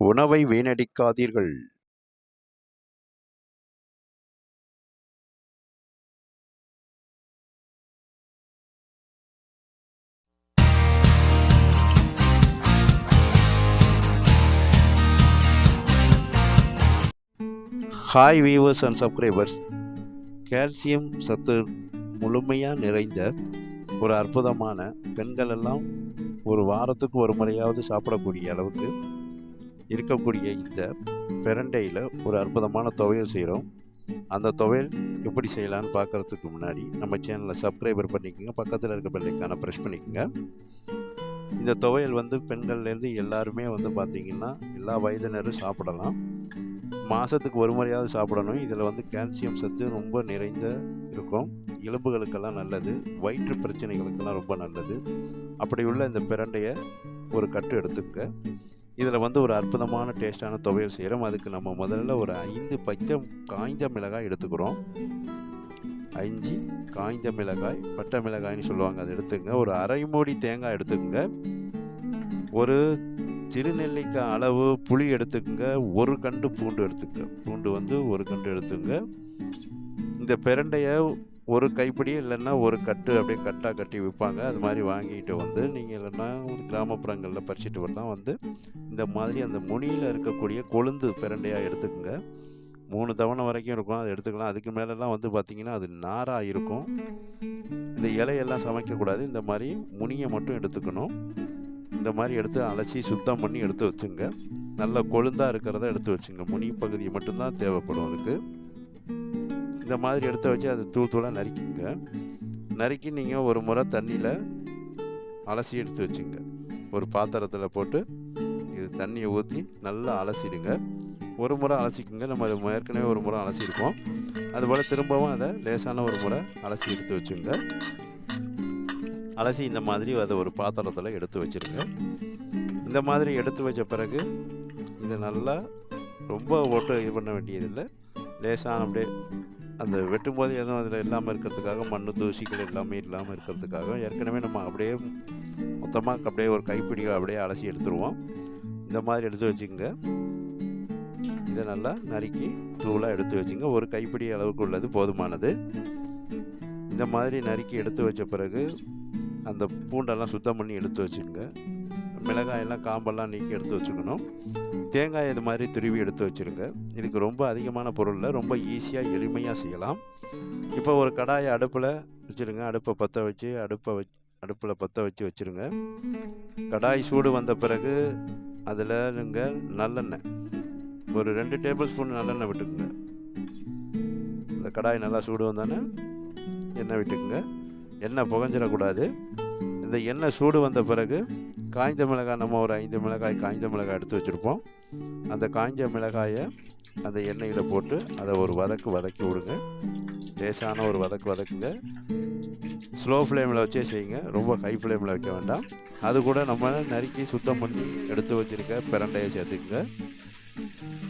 உணவை வீணடிக்காதீர்கள். Hi viewers and subscribers calcium சத்து முழுமையாக நிறைந்த ஒரு அற்புதமான பெண்கள் எல்லாம் ஒரு வாரத்துக்கு ஒரு முறையாவது சாப்பிடக்கூடிய அளவுக்கு இருக்கக்கூடிய இந்த பிரண்டையில் ஒரு அற்புதமான துவையல் செய்கிறோம் அந்த துவையல் எப்படி செய்யலான்னு பார்க்குறதுக்கு முன்னாடி நம்ம சேனலை சப்ஸ்கிரைபர் பண்ணிக்கோங்க. பக்கத்தில் இருக்க பெல்லைக்கான ப்ரெஷ் பண்ணிக்கோங்க. இந்த துவையல் வந்து பெண்கள்லேருந்து எல்லாருமே வந்து பார்த்திங்கன்னா எல்லா வயதினரும் சாப்பிடலாம். மாதத்துக்கு ஒரு முறையாவது சாப்பிடணும். இதில் வந்து கால்சியம் சத்து ரொம்ப நிறைந்த இருக்கும். எலும்புகளுக்கெல்லாம் நல்லது. வயிற்று பிரச்சனைகளுக்கெல்லாம் ரொம்ப நல்லது. அப்படி உள்ள இந்த பிரண்டையை ஒரு கட்டு எடுத்துக்க இதில் வந்து ஒரு அற்புதமான டேஸ்டான துவையல் செய்கிறோம். அதுக்கு நம்ம முதல்ல ஒரு ஐந்து பச்சை காய்ந்த மிளகாய் எடுத்துக்கிறோம். அஞ்சு காய்ந்த மிளகாய் பட்டை மிளகாய்னு சொல்லுவாங்க. அதை எடுத்துங்க ஒரு அரை மூடி தேங்காய் எடுத்துக்கோங்க. ஒரு சிறுநெல்லிக்காய் அளவு புளி எடுத்துக்கோங்க. ஒரு கண்டு பூண்டு எடுத்துக்க பூண்டு வந்து ஒரு கண்டு எடுத்துங்க இந்த பிரண்டையை ஒரு கைப்பிடி இல்லைன்னா ஒரு கட்டு அப்படியே கட்டாக கட்டி விற்பாங்க. அது மாதிரி வாங்கிட்டு வந்து நீங்கள் இல்லைன்னா கிராமப்புறங்களில் பறிச்சுட்டு வரலாம் வந்து இந்த மாதிரி அந்த முனியில் இருக்கக்கூடிய கொழுந்து பிரண்டையாக எடுத்துக்கோங்க. மூணு தவணை வரைக்கும் இருக்கும். அதை எடுத்துக்கலாம். அதுக்கு மேலெல்லாம் வந்து பார்த்திங்கன்னா அது நாராக இருக்கும். இந்த இலையெல்லாம் சமைக்கக்கூடாது இந்த மாதிரி முனியை மட்டும் எடுத்துக்கணும். இந்த மாதிரி எடுத்து அலசி சுத்தம் பண்ணி எடுத்து வச்சுங்க. நல்ல கொழுந்தாக இருக்கிறத எடுத்து வச்சுங்க. முனி பகுதி மட்டும்தான் தேவைப்படும் அதுக்கு. இந்த மாதிரி எடுத்து வச்சு அதை தூள் தூளாக நறுக்கிங்க. நறுக்கி நீங்கள் ஒரு முறை தண்ணியில் அலசி எடுத்து வச்சுங்க. ஒரு பாத்திரத்தில் போட்டு இது தண்ணியை ஊற்றி நல்லா அலசிடுங்க. ஒரு முறை அலசிக்குங்க. நம்ம ஏற்கனவே ஒரு முறை அலசியிருக்கோம் அதுபோல் திரும்பவும் அதை லேசான ஒரு முறை அலசி எடுத்து வச்சுங்க. அலசி இந்த மாதிரி அதை ஒரு பாத்திரத்தில் எடுத்து வச்சுருங்க. இந்த மாதிரி எடுத்து வச்ச பிறகு இதை நல்லா ரொம்ப ஓட்டு இது பண்ண வேண்டியதில்லை. லேசான அப்படியே அந்த வெட்டும் போது எதுவும் அதில் இல்லாமல் இருக்கிறதுக்காக மண் தூசிகள் எல்லாமே இல்லாமல் இருக்கிறதுக்காக ஏற்கனவே நம்ம அப்படியே மொத்தமாக அப்படியே ஒரு கைப்பிடியை அப்படியே அலசி எடுத்துருவோம். இந்த மாதிரி எடுத்து வச்சுங்க இதை நல்லா நறுக்கி தூளாக எடுத்து வச்சுங்க ஒரு கைப்பிடி அளவுக்கு உள்ளது போதுமானது. இந்த மாதிரி நறுக்கி எடுத்து வச்ச பிறகு அந்த பூண்டெல்லாம் சுத்தம் பண்ணி எடுத்து வச்சுங்க மிளகாயெல்லாம் காம்பெல்லாம் நீக்கி எடுத்து வச்சுக்கணும். தேங்காய் இது மாதிரி துருவி எடுத்து வச்சுருங்க. இதுக்கு ரொம்ப அதிகமான பொருளில் ரொம்ப ஈஸியாக எளிமையாக செய்யலாம். இப்போ ஒரு கடாயை அடுப்பில் வச்சுருங்க. அடுப்பை பற்ற வச்சு அடுப்பை வச் அடுப்பில் பற்ற வச்சு வச்சுருங்க. கடாய் சூடு வந்த பிறகு அதில் நீங்கள் நல்லெண்ணெய் ஒரு ரெண்டு டேபிள் ஸ்பூன் நல்லெண்ணெய் விட்டுக்குங்க. இந்த கடாய் நல்லா சூடு வந்தோன்னே எண்ணெய் விட்டுக்குங்க. எண்ணெய் புகஞ்சிடக்கூடாது இந்த எண்ணெய் சூடு வந்த பிறகு காய்ந்த மிளகாய் நம்ம ஒரு ஐந்து மிளகாய் காய்ந்த மிளகாய் எடுத்து வச்சுருப்போம். அந்த காய்ஞ்ச மிளகாயை அந்த எண்ணெயில் போட்டு அதை ஒரு வதக்கு வதக்கி விடுங்க. லேசான ஒரு வதக்கு வதக்குங்க. ஸ்லோ ஃப்ளேமில் வச்சே செய்யுங்க. ரொம்ப ஹை ஃப்ளேமில் வைக்க வேண்டாம். அது கூட நம்ம நறுக்கி சுத்தம் பண்ணி எடுத்து வச்சுருக்க பிரண்டையை சேர்த்துக்குங்க.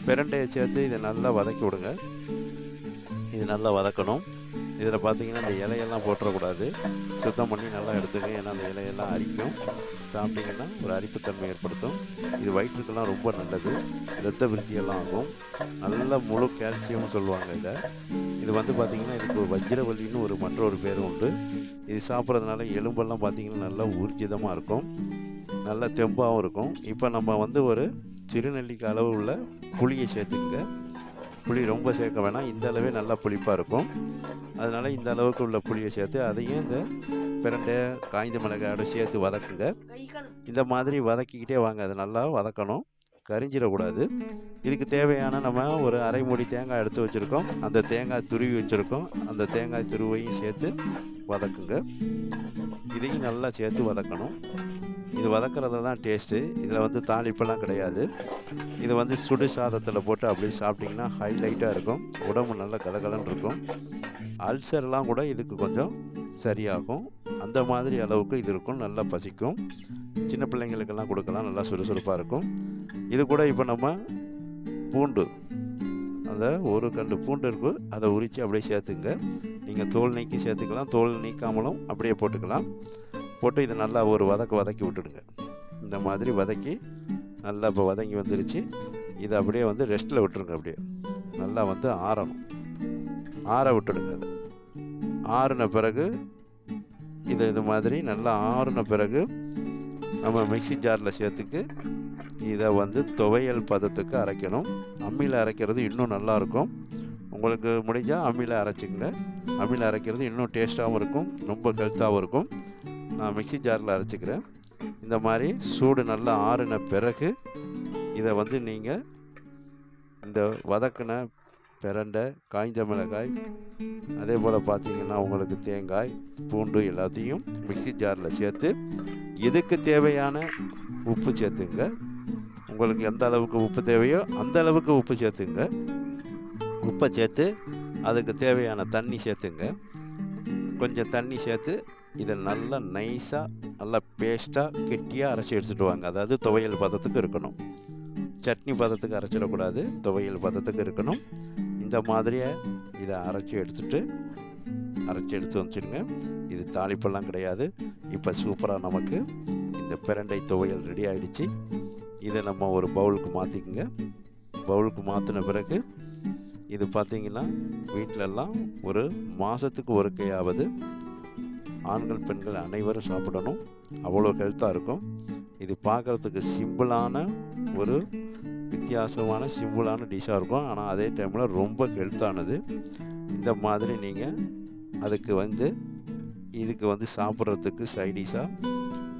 பிரண்டையை சேர்த்து இதை நல்லா வதக்கி விடுங்க. இது நல்லா வதக்கணும். இதில் பார்த்தீங்கன்னா இந்த இலையெல்லாம் போட்டுறக்கூடாது சுத்தம் பண்ணி நல்லா எடுத்துங்க ஏன்னா அந்த இலையெல்லாம் அரிக்கும். சாப்பிட்டீங்கன்னா ஒரு அரிப்புத்தன்மை ஏற்படுத்தும். இது வயிற்றுக்கெல்லாம் ரொம்ப நல்லது. இரத்த விருத்தியெல்லாம் ஆகும். நல்ல முழு கால்சியம்னு சொல்லுவாங்க இதை. இது வந்து பார்த்திங்கன்னா இதுக்கு ஒரு வஜ்ரவல்லின்னு ஒரு மற்றொரு பேர் உண்டு. இது சாப்பிட்றதுனால எலும்பெல்லாம் பார்த்திங்கன்னா நல்லா ஊர்ஜிதமாக இருக்கும். நல்ல தெம்பாகவும் இருக்கும். இப்போ நம்ம வந்து ஒரு சிறுநெல்லிக்கு அளவு உள்ள புளியை சேர்த்துங்க புளி ரொம்ப சேர்க்க வேணாம். இந்த அளவே நல்லா புளிப்பாக இருக்கும். அதனால் இந்த அளவுக்கு உள்ள புளியை சேர்த்து அதையும் இந்த பிரண்டை காய்ந்த மிளகாயோட சேர்த்து வதக்குங்க. இந்த மாதிரி வதக்கிக்கிட்டே வாங்க. அதை நல்லா வதக்கணும். கரிஞ்சிடக்கூடாது. இதுக்கு தேவையான நம்ம ஒரு அரை மூடி தேங்காய் எடுத்து வச்சுருக்கோம். அந்த தேங்காய் துருவி வச்சுருக்கோம். அந்த தேங்காய் துருவையும் சேர்த்து வதக்குங்க. இதையும் நல்லா சேர்த்து வதக்கணும். இது வதக்கிறது தான் டேஸ்ட்டு. இதில் வந்து தாளிப்பெல்லாம் கிடையாது. இது வந்து சுடு சாதத்தில் போட்டு அப்படியே சாப்பிட்டிங்கன்னா ஹைலைட்டாக இருக்கும். உடம்பு நல்லா கலகலன்னு இருக்கும். அல்சர்லாம் கூட இதுக்கு கொஞ்சம் சரியாகும். அந்த மாதிரி அளவுக்கு இது இருக்கும். நல்லா பசிக்கும். சின்ன பிள்ளைங்களுக்கெல்லாம் கொடுக்கலாம். நல்லா சுறுசுறுப்பாக இருக்கும். இது கூட இப்போ நம்ம பூண்டு. அந்த ஒரு கண்டு பூண்டு இருக்கு. அதை உரித்து அப்படியே சேர்த்துங்க. நீங்கள் தோல் நீக்கி சேர்த்துக்கலாம். தோல் நீக்காமலும் அப்படியே போட்டுக்கலாம். போட்டு இதை நல்லா ஒரு வதக்க வதக்கி விட்டுடுங்க. இந்த மாதிரி வதக்கி நல்லா இப்போ வதங்கி வந்துருச்சு. இதை அப்படியே வந்து ரெஸ்ட்டில் விட்டுருங்க அப்படியே. நல்லா வந்து ஆறணும். ஆற விட்டுடுங்க அது. ஆறின பிறகு இதை இது மாதிரி நல்லா ஆறின பிறகு நம்ம மிக்ஸி ஜாரில் சேர்த்துக்கு இதை வந்து துவையல் பதத்துக்கு அரைக்கணும். அம்மியில் அரைக்கிறது இன்னும் நல்லாயிருக்கும் உங்களுக்கு முடிஞ்சால் அம்மியில் அரைச்சிக்கங்க. அம்மியில் அரைக்கிறது இன்னும் டேஸ்ட்டாகவும் இருக்கும். ரொம்ப ஹெல்த்தாகவும் இருக்கும். நான் மிக்ஸி ஜாரில் அரைச்சிக்கிறேன். இந்த மாதிரி சூடு நல்லா ஆறின பிறகு இதை வந்து நீங்கள் இந்த வதக்கின பிரண்டை காய்ந்த மிளகாய் அதே போல் பார்த்தீங்கன்னா உங்களுக்கு தேங்காய் பூண்டு எல்லாத்தையும் மிக்சி ஜாரில் சேர்த்து இதுக்கு தேவையான உப்பு சேர்த்துங்க. உங்களுக்கு எந்த அளவுக்கு உப்பு தேவையோ அந்த அளவுக்கு உப்பு சேர்த்துங்க. உப்பை சேர்த்து அதுக்கு தேவையான தண்ணி சேர்த்துங்க. கொஞ்சம் தண்ணி சேர்த்து இதை நல்லா நைஸாக நல்லா பேஸ்ட்டாக கெட்டியாக அரைச்சி எடுத்துகிட்டு வாங்க. அதாவது துவையல் பதத்துக்கு இருக்கணும். சட்னி பதத்துக்கு அரைச்சிடக்கூடாது. துவையல் பதத்துக்கு இருக்கணும். இந்த மாதிரியே இதை அரைச்சி எடுத்துட்டு அரைச்சி எடுத்து வந்துச்சுடுங்க இது தாளிப்பெல்லாம் கிடையாது. இப்போ சூப்பராக நமக்கு இந்த பிரண்டை துவையல் ரெடி ஆகிடுச்சு இதை நம்ம ஒரு பவுலுக்கு மாற்றிக்குங்க பவுலுக்கு மாற்றின பிறகு இது பார்த்திங்கன்னா வீட்டிலெல்லாம் ஒரு மாதத்துக்கு ஒரு கையாவது ஆண்கள் பெண்கள் அனைவரும் சாப்பிடணும். அவ்வளோ ஹெல்த்தாக இருக்கும். இது பார்க்குறதுக்கு சிம்பிளான ஒரு வித்தியாசமான சிம்பிளான டிஷ்ஷாக இருக்கும். ஆனால் அதே டைமில் ரொம்ப ஹெல்த்தானது இந்த மாதிரி நீங்கள் அதுக்கு வந்து இதுக்கு வந்து சாப்பிட்றதுக்கு சைடிஷாக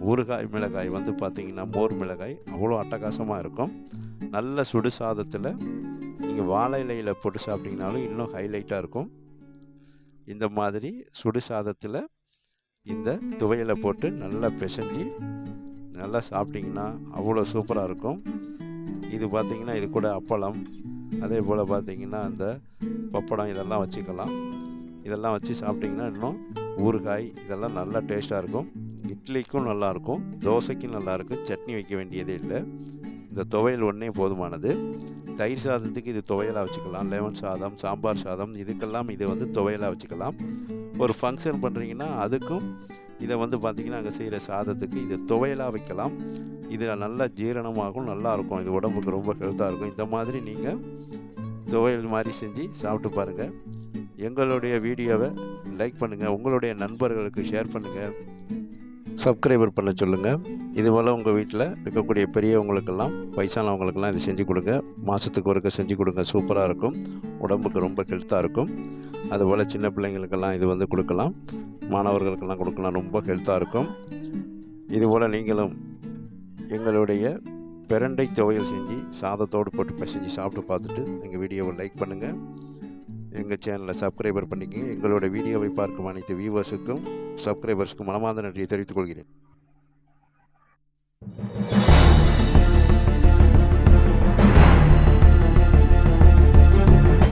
ஊறுகாய் மிளகாய் வந்து பார்த்திங்கன்னா மோர் மிளகாய் அவ்வளோ அட்டகாசமாக இருக்கும். நல்ல சுடு சாதத்தில் நீங்கள் வாழை இலையில் போட்டு சாப்பிட்டிங்கனாலும் இன்னும் ஹைலைட்டாக இருக்கும். இந்த மாதிரி சுடு சாதத்தில் இந்த துவையலை போட்டு நல்லா பிசைஞ்சு நல்லா சாப்பிட்டிங்கன்னா அவ்வளோ சூப்பராக இருக்கும். இது பார்த்திங்கன்னா இது கூட அப்பளம் அதே போல் பார்த்திங்கன்னா அந்த பப்படம் இதெல்லாம் வச்சுக்கலாம். இதெல்லாம் வச்சு சாப்பிட்டிங்கன்னா இன்னும் ஊறுகாய் இதெல்லாம் நல்லா டேஸ்ட்டாக இருக்கும். இட்லிக்கும் நல்லாயிருக்கும் தோசைக்கும் நல்லாயிருக்கும் சட்னி வைக்க வேண்டியதே இல்லை. இந்த துவையல் ஒன்றே போதுமானது. தயிர் சாதத்துக்கு இது துவையலாக வச்சுக்கலாம் லெமன் சாதம் சாம்பார் சாதம் இதுக்கெல்லாம் இது வந்து துவையலாக வச்சுக்கலாம். ஒரு ஃபங்க்ஷன் பண்ணுறீங்கன்னா அதுக்கும் இதை வந்து பார்த்திங்கன்னா அங்கே செய்கிற சாதத்துக்கு இது துவையலாக வைக்கலாம். இது நல்லா ஜீரணமாகும் நல்லாயிருக்கும் இது உடம்புக்கு ரொம்ப ஹெல்த்தாக இருக்கும். இந்த மாதிரி நீங்கள் துவையல் மாதிரி செஞ்சு சாப்பிட்டு பாருங்கள் எங்களுடைய வீடியோவை லைக் பண்ணுங்கள் உங்களுடைய நண்பர்களுக்கு ஷேர் பண்ணுங்கள் சப்ஸ்கிரைபர் பண்ண சொல்லுங்கள் இதுபோல் உங்கள் வீட்டில் இருக்கக்கூடிய பெரியவங்களுக்கெல்லாம் வயசானவங்களுக்கெல்லாம் இது செஞ்சு கொடுங்க. மாதத்துக்கு ஒருக்க செஞ்சு கொடுங்க. சூப்பராக இருக்கும். உடம்புக்கு ரொம்ப ஹெல்த்தாக இருக்கும். அதுபோல் சின்ன பிள்ளைங்களுக்கெல்லாம் இது வந்து கொடுக்கலாம். மாணவர்களுக்கெல்லாம் கொடுக்கலாம். ரொம்ப ஹெல்த்தாக இருக்கும். இதுபோல் நீங்களும் எங்களுடைய பிரண்டை துவையல் செஞ்சு சாதத்தோடு போட்டு பிசைஞ்சு சாப்பிட்டு பார்த்துட்டு எங்கள் வீடியோவை லைக் பண்ணுங்கள் எங்கள் சேனலை சப்ஸ்கிரைபர் பண்ணிக்கங்க. எங்களோட வீடியோவை பார்க்கும் அனைத்து வியூவர்ஸுக்கும் சப்ஸ்கிரைபர்ஸுக்கும் மனமார்ந்த நன்றியை தெரிவித்துக் கொள்கிறேன்.